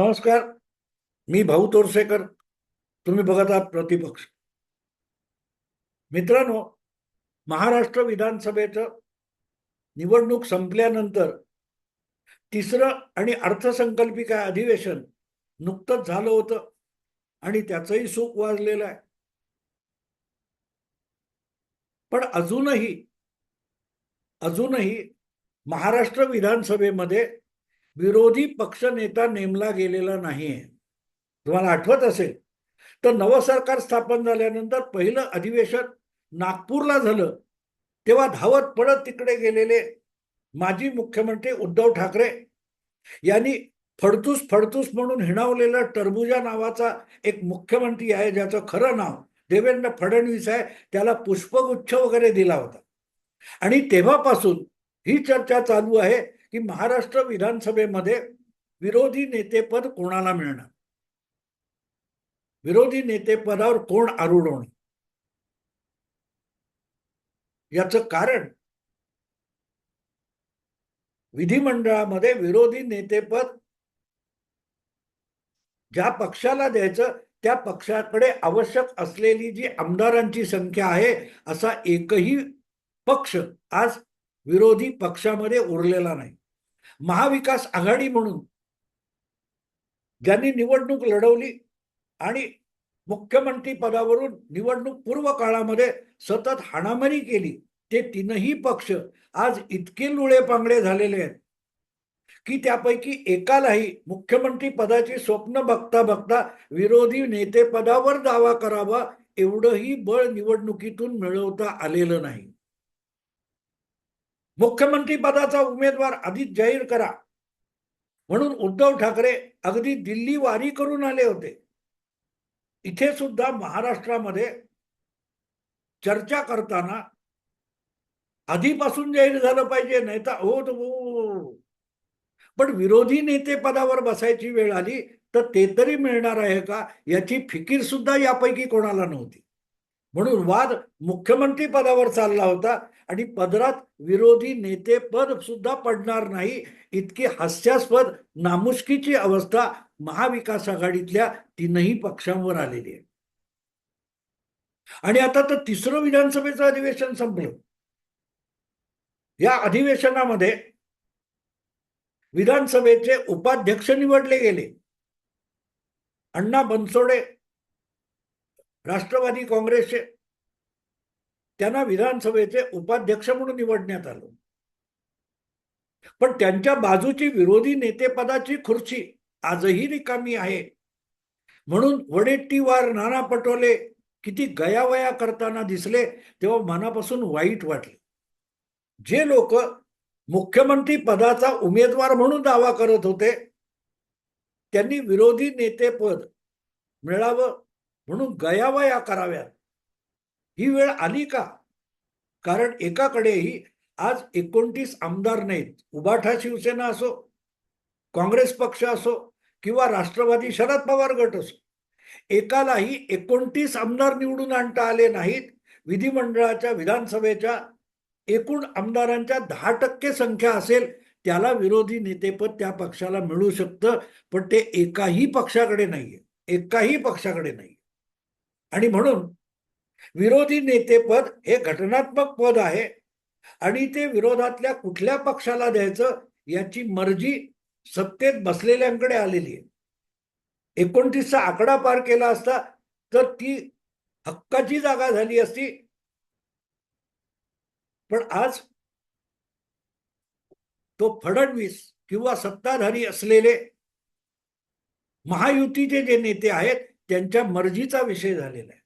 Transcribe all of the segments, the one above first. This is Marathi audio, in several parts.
नमस्कार. मी भाऊ तोरसेकर. तुम्ही बघत आहात प्रतिपक्ष. मित्रांनो महाराष्ट्र विधानसभेचं निवडणूक संपल्यानंतर तिसरं आणि अर्थसंकल्पिका अधिवेशन नुकतंच झालं होतं आणि त्याचंही सुख वाजलेलं आहे. पण अजूनही अजूनही महाराष्ट्र विधानसभेमध्ये विरोधी पक्षनेता नेमला गेलेला नाहीये. तुम्हाला आठवत असेल? तर नवं सरकार स्थापन झाल्यानंतर पहिलं अधिवेशन नागपूरला झालं. तेव्हा धावत पडत तिकडे गेलेले माजी मुख्यमंत्री उद्धव ठाकरे यांनी फडतूस फडतूस म्हणून हिणावलेला टरबुजा नावाचा एक मुख्यमंत्री आहे ज्याचं खरं नाव देवेंद्र फडणवीस आहे त्याला पुष्पगुच्छ वगैरे दिला होता. आणि तेव्हापासून ही चर्चा चालू आहे. की महाराष्ट्र विधानसभेमध्ये विरोधी नेतेपद कोणाला मिळणार? विरोधी नेतेपदावर कोण आरूढ होणार? याच कारण विधिमंडळामध्ये विरोधी नेतेपद ज्या पक्षाला द्यायचं त्या पक्षाकडे आवश्यक असलेली जी आमदारांची संख्या आहे असा एकही पक्ष आज विरोधी पक्षामध्ये उरलेला नाही. महाविकास आघाडी म्हणून ज्यांनी निवडणूक लढवली आणि मुख्यमंत्री पदावरून निवडणूक पूर्व काळामध्ये सतत हाणामारी केली ते तीनही पक्ष आज इतके लुळे पांगडे झालेले आहेत की त्यापैकी एकालाही मुख्यमंत्री पदाची स्वप्न बघता बघता विरोधी नेतेपदावर दावा करावा एवढंही बळ निवडणुकीतून मिळवता आलेलं नाही. मुख्यमंत्री पदाचा उमेदवार आधीच जाहीर करा. म्हणून उद्धव ठाकरे अगदी दिल्ली वारी करून आले होते. इथे सुद्धा महाराष्ट्रामध्ये चर्चा करताना आधीपासून जाहीर झालं पाहिजे नाही तर हो तो पण विरोधी नेते पदावर बसायची वेळ आली तर ते तरी मिळणार आहे का? याची फिकीर सुद्धा यापैकी कोणाला नव्हती. म्हणून वाद मुख्यमंत्री पदावर चालला होता. आणि पदरात विरोधी नेते पद सुद्धा पडणार नाही. इतकी हास्यास्पद नामुष्कीची अवस्था महाविकास आघाडीतल्या तीनही पक्षांवर आलेली आहे. आणि आता तर तिसरं विधानसभेचं अधिवेशन संपलं. या अधिवेशनामध्ये विधानसभेचे उपाध्यक्ष निवडले गेले. अण्णा बनसोडे राष्ट्रवादी काँग्रेसचे त्यांना विधानसभेचे उपाध्यक्ष म्हणून निवडण्यात आलं. पण त्यांच्या बाजूची विरोधी नेतेपदाची खुर्ची आजही रिकामी आहे. म्हणून वडेट्टीवार नाना पटोले किती गयावया करताना दिसले तेव्हा मनापासून वाईट वाटले. जे लोक मुख्यमंत्री पदाचा उमेदवार म्हणून दावा करत होते त्यांनी विरोधी नेतेपद मिळावं म्हणून गयावया कराव्यात. ही वेळ आली का? कारण एकाकडेही आज एकोणतीस आमदार नाहीत. उबाठा शिवसेना असो काँग्रेस पक्ष असो किंवा राष्ट्रवादी शरद पवार गट असो एकालाही एकोणतीस आमदार निवडून आणता आले नाहीत. विधिमंडळाच्या विधानसभेच्या एकूण आमदारांच्या दहा टक्के संख्या असेल त्याला विरोधी नेतेपद त्या पक्षाला मिळू शकतं पण ते एकाही पक्षाकडे नाहीये. एकाही पक्षाकडे नाही आणि म्हणून विरोधी नेतेपद हे घटनात्मक पद आहे. आणि ते विरोधातल्या कुठल्या पक्षाला द्यायचं याची मर्जी सत्तेत बसलेल्यांकडे आलेली आहे. एकोणतीसचा आकडा पार केला असता तर ती हक्काची जागा झाली असती. पण आज तो फडणवीस किंवा सत्ताधारी असलेले महायुतीचे जे नेते आहेत त्यांच्या मर्जीचा विषय झालेला आहे.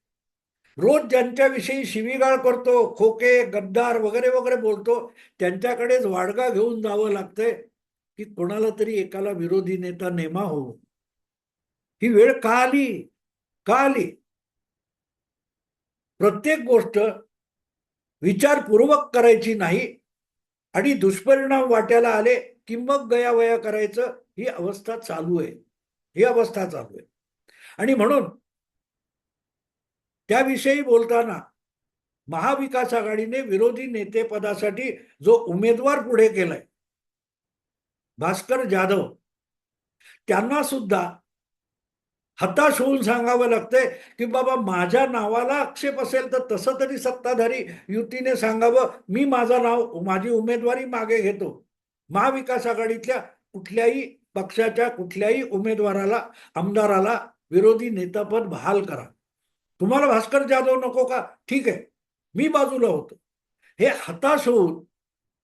रोज ज्यांच्याविषयी शिवीगाळ करतो खोके गद्दार वगैरे वगैरे बोलतो त्यांच्याकडेच वाडगा घेऊन जावं लागतंय की कोणाला तरी एकाला विरोधी नेता नेमा हो. ही वेळ का आली? का आली? प्रत्येक गोष्ट विचारपूर्वक करायची नाही आणि दुष्परिणाम वाट्याला आले की मग गयावया करायचं ही अवस्था चालू आहे. ही अवस्था चालू आहे. आणि म्हणून त्याविषयी बोलताना महाविकास आघाडीने विरोधी नेतेपदासाठी जो उमेदवार पुढे केलाय भास्कर जाधव त्यांना सुद्धा हताश होऊन सांगावं लागतंय की बाबा माझ्या नावाला आक्षेप असेल तर तसं तरी सत्ताधारी युतीने सांगावं. मी माझं नाव माझी उमेदवारी मागे घेतो. महाविकास आघाडीतल्या कुठल्याही पक्षाच्या कुठल्याही उमेदवाराला आमदाराला विरोधी नेतापद बहाल करा. तुम्हाला भास्कर जाधव नको का? ठीक आहे. मी बाजूला होतो. हे हताश होऊन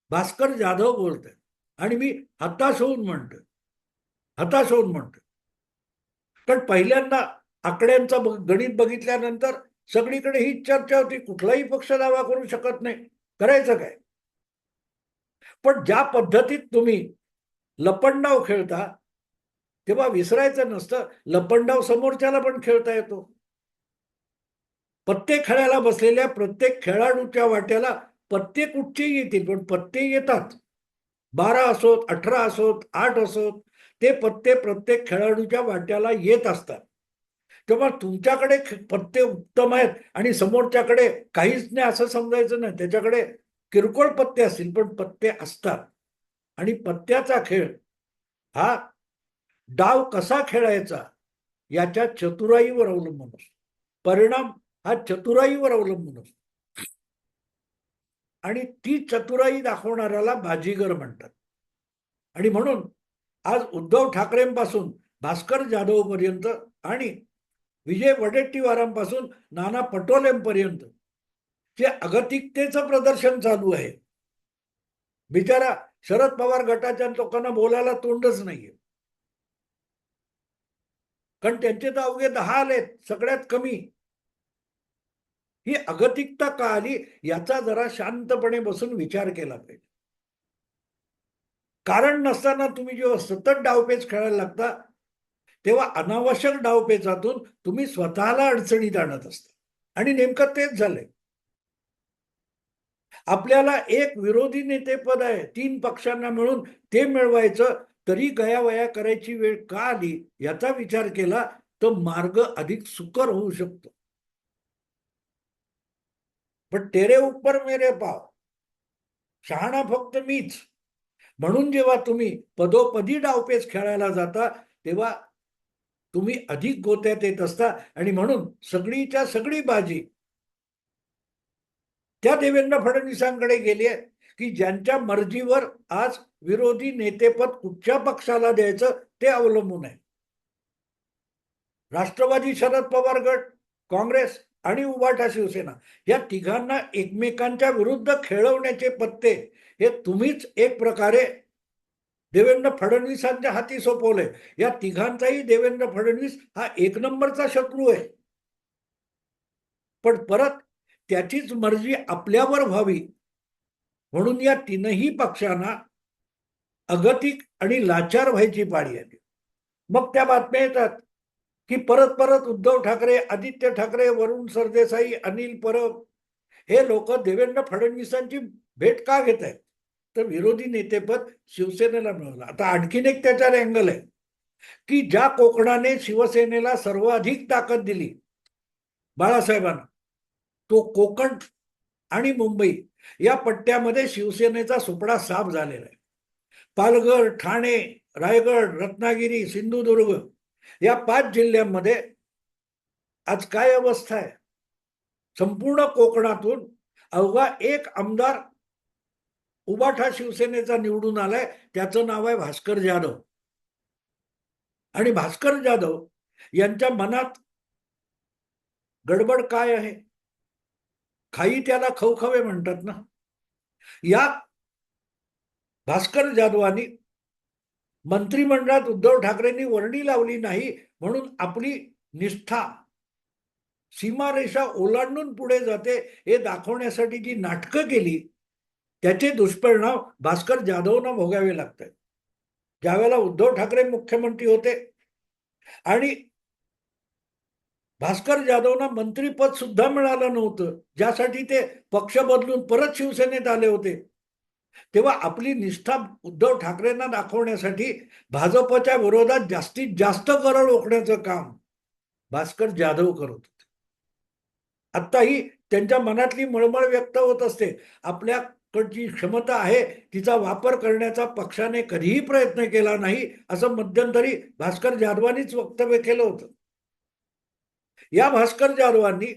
भास्कर जाधव बोलतोय आणि मी हताश होऊन म्हणतोय हताश होऊन म्हणतो. पण पहिल्यांदा आकड्यांचं गणित बघितल्यानंतर सगळीकडे हीच चर्चा होती. कुठलाही पक्ष दावा करू शकत नाही. करायचं काय? पण ज्या पद्धतीत तुम्ही लपंडाव खेळता तेव्हा विसरायचं नसतं. लपंडाव समोरच्याला पण खेळता येतो. पत्ते खेळायला बसलेल्या प्रत्येक खेळाडूच्या वाट्याला पत्ते कुठचे येतील पण पत्ते येतात. बारा असोत अठरा असोत आठ असोत ते पत्ते प्रत्येक खेळाडूच्या वाट्याला येत असतात. तेव्हा तुमच्याकडे पत्ते उत्तम आहेत आणि समोरच्याकडे काहीच नाही असं समजायचं नाही. त्याच्याकडे किरकोळ पत्ते असतील पण पत्ते असतात. आणि पत्त्याचा खेळ हा डाव कसा खेळायचा याच्या चतुराईवर अवलंबून असतो. परिणाम हा चतुराईवर अवलंबून असतो. आणि ती चतुराई दाखवणाऱ्याला बाजीगर म्हणतात. आणि म्हणून आज उद्धव ठाकरेंपासून भास्कर जाधवपर्यंत आणि विजय वडेट्टीवारांपासून नाना पटोलेंपर्यंत जे अगतिकतेचं प्रदर्शन चालू आहे. बिचारा शरद पवार गटाच्या लोकांना बोलायला तोंडच नाहीये. कारण त्यांचे तर अवघे दहा आलेत सगळ्यात कमी. ही अगतिकता का आली याचा जरा शांतपणे बसून विचार केला पाहिजे. कारण नसताना तुम्ही जेव्हा सतत डावपेच खेळायला लागता तेव्हा अनावश्यक डावपेचातून तुम्ही स्वतःला अडचणीत आणत असता. आणि नेमकं तेच झालंय. आपल्याला एक विरोधी नेतेपद आहे तीन पक्षांना मिळून ते मिळवायचं तरी गयावया करायची वेळ का आली याचा विचार केला तर मार्ग अधिक सुकर होऊ शकतो. पण तेरे उपर मेरे पाव. शहाणा फक्त मीच. म्हणून जेव्हा तुम्ही पदोपदी डावपेच खेळायला जाता तेव्हा तुम्ही अधिक गोत्यात येत असता आणि म्हणून सगळीच्या सगळी बाजी त्या देवेंद्र फडणवीसांकडे गेली आहे की ज्यांच्या मर्जीवर आज विरोधी नेतेपद कुठच्या पक्षाला द्यायचं ते अवलंबून आहे. राष्ट्रवादी शरद पवार गट काँग्रेस आणि उभाटा शिवसेना. या तिघांना एकमेकांच्या विरुद्ध खेळवण्याचे पत्ते हे तुम्हीच एक प्रकारे देवेंद्र फडणवीसांच्या हाती सोपवले. या तिघांचाही देवेंद्र फडणवीस हा एक नंबरचा शत्रू आहे. पण परत त्याचीच मर्जी आपल्यावर व्हावी म्हणून या तीनही पक्षांना अगतिक आणि लाचार व्हायची पाळी आली. मग त्या बातम्या येतात. की परत परत उद्धव ठाकरे आदित्य ठाकरे वरुण सरदेसाई अनिल परब हे लोक देवेंद्र फडणवीसांची भेट का घेत आहेत? तर विरोधी नेतेपद शिवसेनेला मिळवलं आता आणखीन एक त्याच्यावर अँगल आहे की ज्या कोकणाने शिवसेनेला सर्वाधिक ताकद दिली बाळासाहेबांना तो कोकण आणि मुंबई या पट्ट्यामध्ये शिवसेनेचा सुपडा साफ झालेला आहे. पालघर ठाणे रायगड रत्नागिरी सिंधुदुर्ग या पाच जिल्ह्यांमध्ये आज काय अवस्था आहे? संपूर्ण कोकणातून अवघा एक आमदार उबाठा शिवसेनेचा निवडून आलाय त्याचं नाव आहे भास्कर जाधव. आणि भास्कर जाधव यांच्या मनात गडबड काय आहे? खाई त्याला खवखवे म्हणतात ना? या भास्कर जाधवांनी मंत्रिमंडळात उद्धव ठाकरेंनी वर्णी लावली नाही म्हणून आपली निष्ठा सीमारेषा ओलांडून पुढे जाते हे दाखवण्यासाठी जी नाटकं केली त्याचे दुष्परिणाम भास्कर जाधवना भोगावे लागतात. ज्यावेळेला उद्धव ठाकरे मुख्यमंत्री होते आणि भास्कर जाधवना मंत्रीपद सुद्धा मिळालं नव्हतं ज्यासाठी ते पक्ष बदलून परत शिवसेनेत आले होते. तेव्हा आपली निष्ठा उद्धव ठाकरेंना दाखवण्यासाठी भाजपच्या विरोधात जास्तीत जास्त करळ ओकण्याचं काम भास्कर जाधव करत होते. आत्ताही त्यांच्या मनातली मळमळ व्यक्त होत असते. आपल्याकडची क्षमता आहे तिचा वापर करण्याचा पक्षाने कधीही प्रयत्न केला नाही असं मध्यंतरी भास्कर जाधवांनीच वक्तव्य केलं होतं. या भास्कर जाधवांनी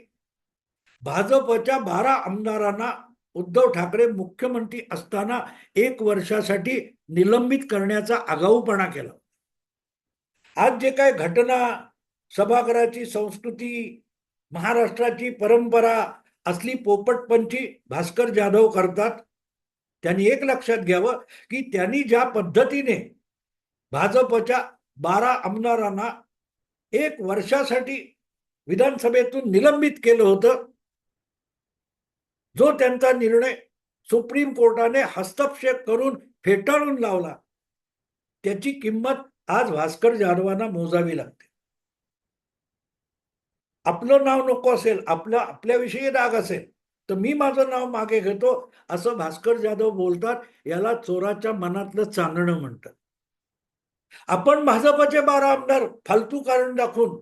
भाजपच्या बारा आमदारांना उद्धव ठाकरे मुख्यमंत्री असताना एक वर्षासाठी निलंबित करण्याचा आगाऊपणा केला. आज जे काय घटना सभागृहाची संस्कृती महाराष्ट्राची परंपरा असली पोपटपंची भास्कर जाधव करतात त्यांनी एक लक्षात घ्यावं की त्यांनी ज्या पद्धतीने भाजपच्या बारा आमदारांना एक वर्षासाठी विधानसभेतून निलंबित केलं होतं जो त्यांचा निर्णय सुप्रीम कोर्टाने हस्तक्षेप करून फेटाळून लावला त्याची किंमत आज भास्कर जाधवांना मोजावी लागते. आपलं नाव नको असेल आपलं आपल्याविषयी राग असेल तर मी माझं नाव मागे घेतो असं भास्कर जाधव बोलतात याला चोराच्या मनातलं चांदणं म्हणतात. आपण भाजपचे बारा आमदार फालतू कारण दाखवून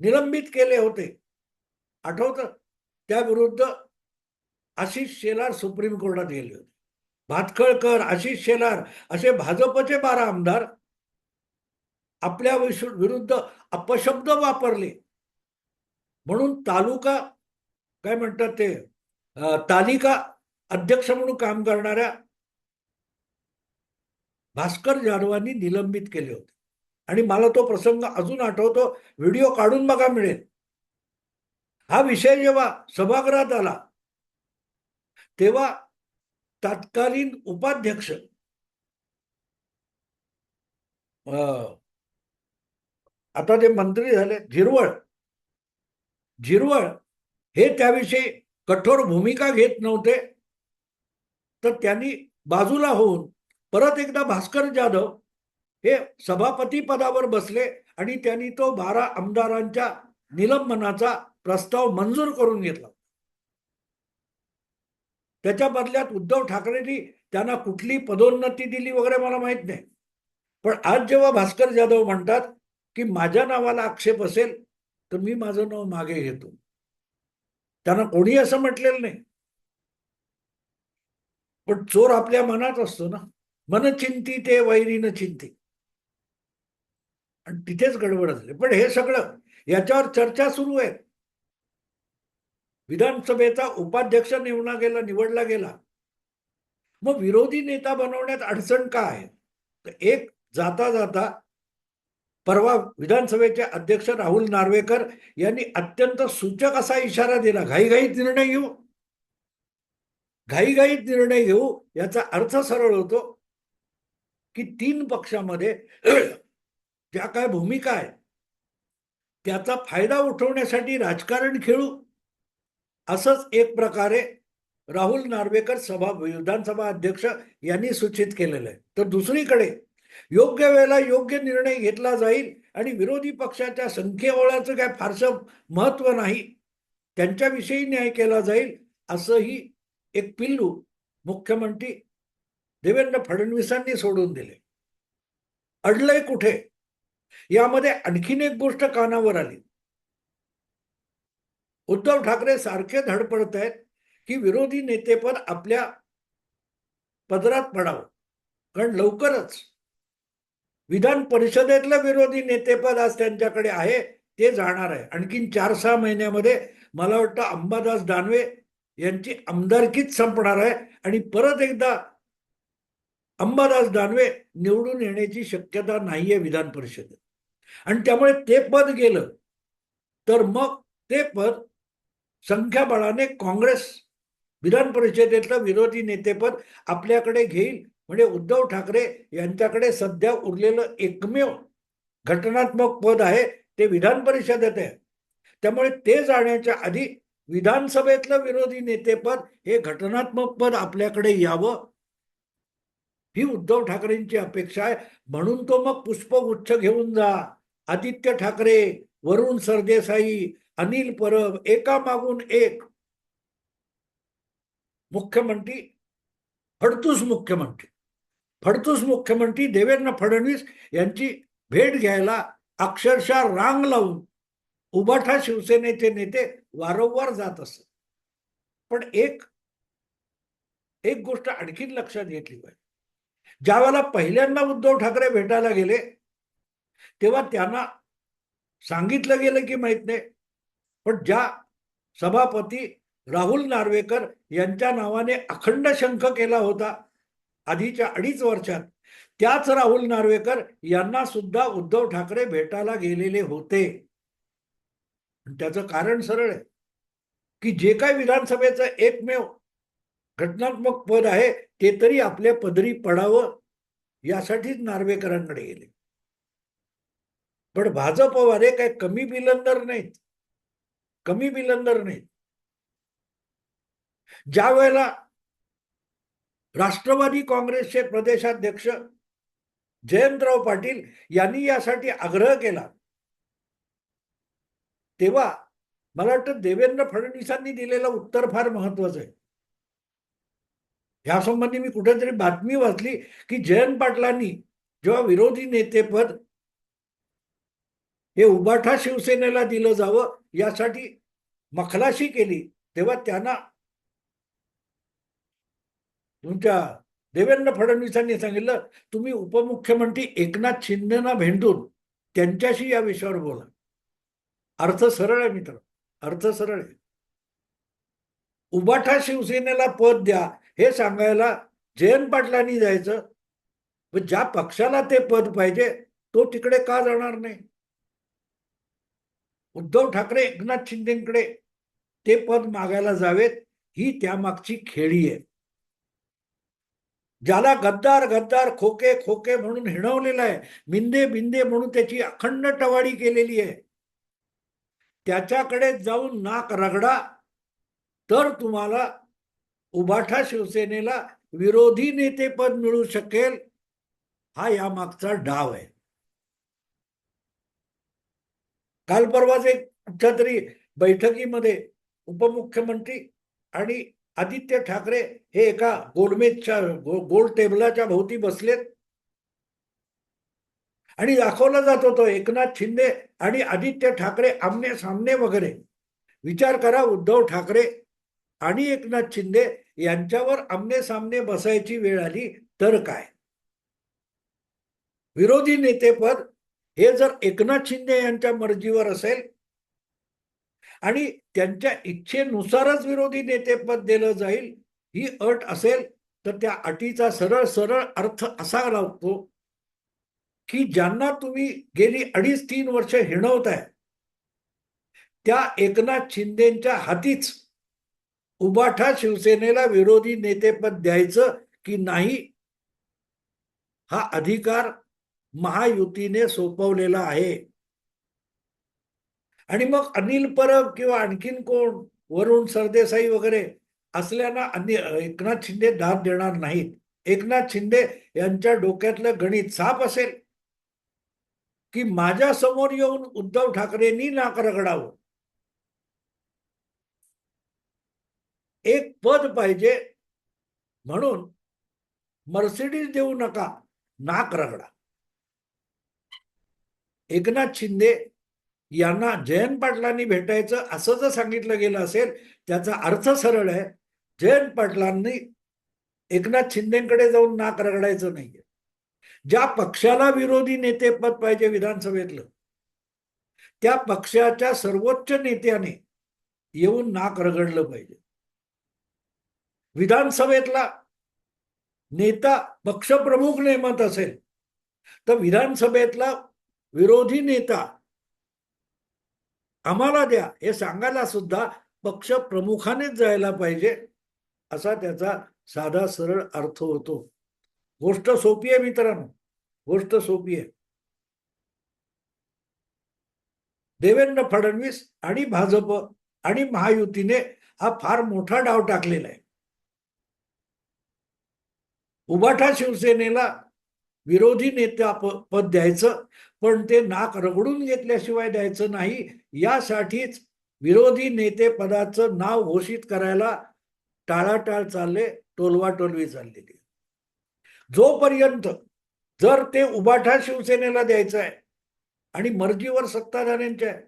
निलंबित केले होते. आठवतं? त्याविरुद्ध आशिष शेलार सुप्रीम कोर्टात गेले होते. भातखळकर आशिष शेलार असे भाजपचे बारा आमदार आपल्या विरुद्ध अपशब्द वापरले. म्हणून तालुका काय म्हणतात ते तालिका अध्यक्ष म्हणून काम करणाऱ्या भास्कर जाधवांनी निलंबित केले होते. आणि मला तो प्रसंग अजून आठवतो. व्हिडिओ काढून बघा मिळेल. हा विषय जेव्हा सभागृहात आला तेव्हा तत्कालीन उपाध्यक्ष अं, आता ते मंत्री झाले झिरवळ झिरवळ हे त्याविषयी कठोर भूमिका घेत नव्हते. तर त्यांनी बाजूला होऊन परत एकदा भास्कर जाधव हे सभापती पदावर बसले आणि त्यांनी तो बारा आमदारांच्या निलंबनाचा प्रस्ताव मंजूर करून घेतला. त्याच्या बदल्यात उद्धव ठाकरेंनी त्यांना कुठली पदोन्नती दिली वगैरे मला माहीत नाही. पण आज जेव्हा भास्कर जाधव म्हणतात की माझ्या नावाला आक्षेप असेल तर मी माझं नाव मागे घेतो. त्यांना कोणी असं म्हटलेलं नाही. पण चोर आपल्या मनात असतो ना. मन चिंती ते वैरीनं चिंती. आणि तिथेच गडबड असले पण हे सगळं याच्यावर चर्चा सुरू आहे. विधानसभेचा उपाध्यक्ष निवडला गेला निवडला गेला. मग विरोधी नेता बनवण्यात अडचण का आहे? तर एक जाता जाता परवा विधानसभेचे अध्यक्ष राहुल नार्वेकर यांनी अत्यंत सूचक असा इशारा दिला घाईघाईत निर्णय घेऊ. घाईघाईत निर्णय घेऊ याचा अर्थ सरळ होतो की तीन पक्षामध्ये ज्या काय भूमिका आहे त्याचा फायदा उठवण्यासाठी राजकारण खेळू असंच एक प्रकारे राहुल नार्वेकर सभा विधानसभा अध्यक्ष यांनी सूचित केलेलं आहे. तर दुसरीकडे योग्य वेळेला योग्य निर्णय घेतला जाईल आणि विरोधी पक्षाच्या संख्येवळाचं काय फारसं महत्त्व नाही त्यांच्याविषयी न्याय केला जाईल असंही एक पिल्लू मुख्यमंत्री देवेंद्र फडणवीसांनी सोडून दिले. अडलंय कुठे? यामध्ये आणखीन एक गोष्ट कानावर आली. उद्धव ठाकरे सारखे धडपडत आहेत की विरोधी नेतेपद आपल्या पदरात पडावं. कारण लवकरच विधान परिषदेतलं विरोधी नेतेपद आज त्यांच्याकडे आहे ते जाणार आहे. आणखीन चार सहा महिन्यामध्ये मला वाटतं अंबादास दानवे यांची आमदारकीच संपणार आहे आणि परत एकदा अंबादास दानवे निवडून येण्याची शक्यता नाहीये विधान परिषदेत. आणि त्यामुळे ते पद गेलं तर मग ते पद संख्याबळाने काँग्रेस विधान परिषदेतलं विरोधी नेतेपद आपल्याकडे घेईल. म्हणजे उद्धव ठाकरे यांच्याकडे सध्या उरलेलं एकमेव घटनात्मक पद आहे ते विधान परिषदेत आहे. त्यामुळे ते जाण्याच्या आधी विधानसभेतलं विरोधी नेतेपद हे घटनात्मक पद आपल्याकडे यावं. ही उद्धव ठाकरेंची अपेक्षा आहे. म्हणून तो मग पुष्पगुच्छ घेऊन जा. आदित्य ठाकरे वरुण सरदेसाई अनिल परब एका मागून एक. मुख्यमंत्री फडतूस मुख्यमंत्री. फडतूस मुख्यमंत्री देवेंद्र फडणवीस यांची भेट घ्यायला अक्षरशः रांग लावून उभाठा शिवसेनेचे नेते वारंवार जात असत. पण एक एक गोष्ट आणखीन लक्षात घेतली पाहिजे. ज्यावेळेला पहिल्यांदा उद्धव ठाकरे भेटायला गेले तेव्हा त्यांना सांगितलं गेलं की माहीत नाही पण ज्या सभापती राहुल नार्वेकर यांच्या नावाने अखंड शंख केला होता आधीच्या अडीच वर्षात त्याच राहुल नार्वेकर यांना सुद्धा उद्धव ठाकरे भेटायला गेलेले होते. त्याचं कारण सरळ आहे की जे काय विधानसभेचं एकमेव घटनात्मक पद आहे ते तरी आपल्या पदरी पडावं यासाठीच नार्वेकरांकडे गेले. पण भाजपवाले काही कमी बिलंदर नाहीत. कमी बिलंदर नाहीत. ज्या वेळेला राष्ट्रवादी काँग्रेसचे प्रदेशाध्यक्ष जयंतराव पाटील यांनी यासाठी आग्रह केला तेव्हा मला वाटतं देवेंद्र फडणवीसांनी दिलेलं उत्तर फार महत्वाचं आहे. यासंबंधी मी कुठेतरी बातमी वाचली की जयंत पाटलांनी जेव्हा विरोधी नेतेपद हे उबाठा शिवसेनेला दिलं जावं यासाठी मखलाशी केली. तेव्हा त्यांना तुमच्या देवेंद्र फडणवीसांनी सांगितलं तुम्ही उपमुख्यमंत्री एकनाथ शिंदेना भेंडून त्यांच्याशी या विषयावर बोला. अर्थ सरळ आहे मित्र अर्थ सरळ आहे. उबाठा शिवसेनेला पद द्या हे सांगायला जयंत पाटलांनी जायचं. ज्या पक्षाला ते पद पाहिजे तो तिकडे का जाणार नाही? उद्धव ठाकरे एकनाथ शिंदेकडे ते पद मागायला जावेत ही त्यामागची खेळी आहे. ज्याला गद्दार गद्दार खोके खोके म्हणून हिणवलेला आहे मिंदे बिंदे म्हणून त्याची अखंड टवाडी केलेली आहे. त्याच्याकडे जाऊन नाक रगडा तर तुम्हाला उबाठा शिवसेनेला विरोधी नेतेपद मिळू शकेल हा यामागचा डाव आहे. काल परवाच एक कुठच्या तरी बैठकीमध्ये उपमुख्यमंत्री आणि आदित्य ठाकरे हे एका गोलमेजच्या गो- गोल टेबलाच्या भोवती बसलेत. आणि दाखवला जात होतो एकनाथ शिंदे आणि आदित्य ठाकरे आमने सामने वगैरे. विचार करा उद्धव ठाकरे आणि एकनाथ शिंदे यांच्यावर आमने सामने बसायची वेळ आली तर काय? विरोधी नेतेपद हे जर एकनाथ शिंदे यांच्या मर्जीवर असेल आणि त्यांच्या इच्छेनुसारच विरोधी नेतेपद दिलं जाईल ही अट असेल तर त्या अटीचा सरळ सरळ अर्थ असा लावतो की ज्यांना तुम्ही गेली अडीच तीन वर्ष हिणवताय त्या एकनाथ शिंदेच्या हातीच उबाठा शिवसेनेला विरोधी नेतेपद द्यायचं की नाही हा अधिकार महायुतीने सोपवलेला आहे. आणि मग अनिल परब किंवा आणखीन कोण? वरुण सरदेसाई वगैरे असल्याना अन्य एकनाथ शिंदे दाद देणार नाहीत. एकनाथ शिंदे यांच्या डोक्यातलं गणित साफ असेल की माझ्यासमोर येऊन उद्धव ठाकरेंनी नाक रगडावं. एक पद पाहिजे म्हणून मर्सिडीज देऊ नका नाक रगडा. एकनाथ शिंदे यांना जयंत पाटलांनी भेटायचं असं जर सांगितलं गेलं असेल त्याचा अर्थ सरळ आहे. जयंत पाटलांनी एकनाथ शिंदेकडे जाऊन नाक रगडायचं नाहीये. ज्या पक्षाला विरोधी नेतेपद पाहिजे विधानसभेतलं त्या पक्षाच्या सर्वोच्च नेत्याने येऊन नाक रगडलं पाहिजे. विधानसभेतला नेता पक्षप्रमुख नेमत असेल तर विधानसभेतला विरोधी नेता. आम्हाला द्या. हे सांगायला सुद्धा पक्ष प्रमुखानेच जायला पाहिजे असा त्याचा साधा सरळ अर्थ होतो. गोष्ट सोपी आहे मित्रांनो. गोष्ट सोपी आहे. देवेंद्र फडणवीस आणि भाजप आणि महायुतीने हा फार मोठा डाव टाकलेला आहे. उबाठा शिवसेनेला विरोधी नेत्या प- पद द्यायचं पण ते नाक रगडून घेतल्याशिवाय द्यायचं नाही. यासाठीच विरोधी नेते पदाचं नाव घोषित करायला टाळाटाळ चालले टोलवाटोलवी चाललेली. जोपर्यंत जर ते उबाठा शिवसेनेला द्यायचं आहे आणि मर्जीवर सत्ताधाऱ्यांच्या आहे,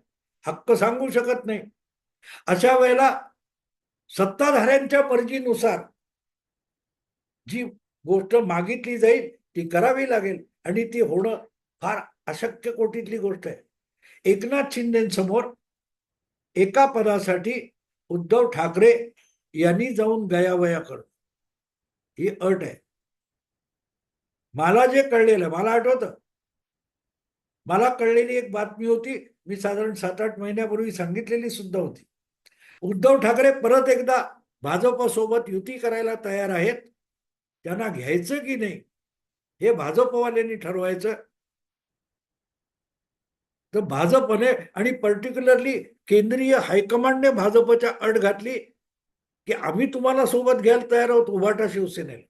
हक्क सांगू शकत नाही अशा वेळेला सत्ताधाऱ्यांच्या मर्जीनुसार जी गोष्ट मागितली जाईल ती करावी लागेल आणि ती होणं फार अशक्य कोटीतली गोष्ट आहे. एकनाथ शिंदेसमोर एका पदासाठी उद्धव ठाकरे यांनी जाऊन गयावया करणं. ही अट आहे. मला जे कळलेलं मला आठवतं. मला कळलेली एक बातमी होती मी साधारण सात आठ महिन्यापूर्वी सांगितलेली सुद्धा होती. उद्धव ठाकरे परत एकदा भाजपसोबत युती करायला तयार आहेत. त्यांना घ्यायचं की नाही? हे भाजपवाल्यांनी ठरवायचं. तर भाजपने आणि पर्टिक्युलरली केंद्रीय हायकमांडने भाजपच्या अट घातली की आम्ही तुम्हाला सोबत घ्यायला तयार आहोत उभाटा शिवसेनेला.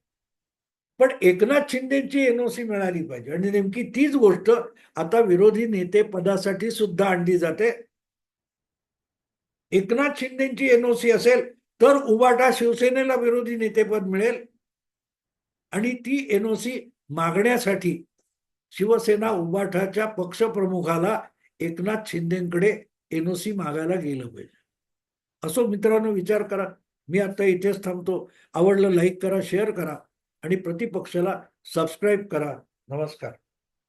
पण एकनाथ शिंदेची एनओसी मिळाली पाहिजे. आणि नेमकी तीच गोष्ट आता विरोधी नेते पदासाठी सुद्धा आणली जाते. एकनाथ शिंदेची एनओसी असेल तर उभाटा शिवसेनेला विरोधी नेतेपद मिळेल. आणि ती एनओसी मागण्यासाठी शिवसेना उबाठाच्या पक्षप्रमुखाला एकनाथ शिंदेकडे एनओसी मागायला गेलं पाहिजे. असो मित्रांनो विचार करा. मी आता इथेच थांबतो. आवडलं लाईक करा शेअर करा आणि प्रतिपक्षाला सबस्क्राईब करा. नमस्कार.